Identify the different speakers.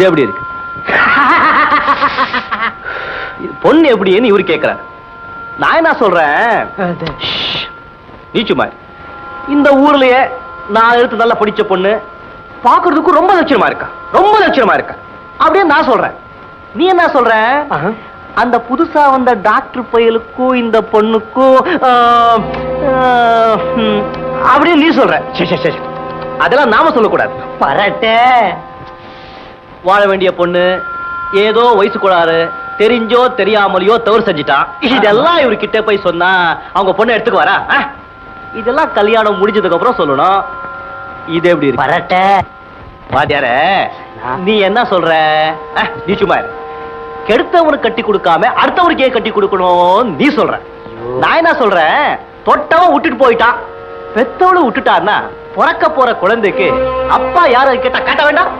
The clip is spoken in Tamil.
Speaker 1: இது எப்படி இருக்கு. பொண்ணு எப்படின்னு இவரு கேக்குறாரு. நான் என்ன சொல்றேன்? ஷ், நீ சும்மா இரு. இந்த ஊர்லயே நான் எடுத்து நல்லா படிச்ச பொண்ணு பாக்குறதுக்கு ரொம்ப லட்சணமா இருக்கா? ரொம்ப லட்சணமா இருக்கா? அப்படியே நான் சொல்றேன். நீ என்ன சொல்ற அந்த புதுசா வந்த டாக்டர் பயலுக்கும் இந்த பொண்ணுக்கும் அப்படியே நீ சொல்ற. சரி, சரி, சரி. அதெல்லாம் நாம சொல்லக்கூடாது.
Speaker 2: பரட்டே.
Speaker 1: வாழ வேண்டிய பொண்ணு ஏதோ வயசு கோளாறு தெரிஞ்சோ தெரியாமலையோ தவறு செஞ்சிட்டான் இதெல்லாம் இவர்கிட்ட போய் சொன்னா அவங்க பொண்ணை எடுத்துக்கு வரா? இதெல்லாம் கல்யாணம் முடிஞ்சதுக்கு அப்புறம் சொல்லணும். இது எப்படி இருக்கு?
Speaker 2: பரட்டே.
Speaker 1: வாத்தியாரே நீ என்ன சொல்ற? நீ சும்மா. கெடுத்தவனுக்கு கட்டி கொடுக்காம அடுத்தவனுக்கு ஏன் கட்டி கொடுக்கணும் நீ சொல்ற. நான் என்ன சொல்றேன் தொட்டவன் விட்டுட்டு போயிட்டான். பெத்தவளும் விட்டுட்டான்னா பிறக்க போற குழந்தைக்கு அப்பா யாரும் கேட்டா காட்ட வேண்டாம்?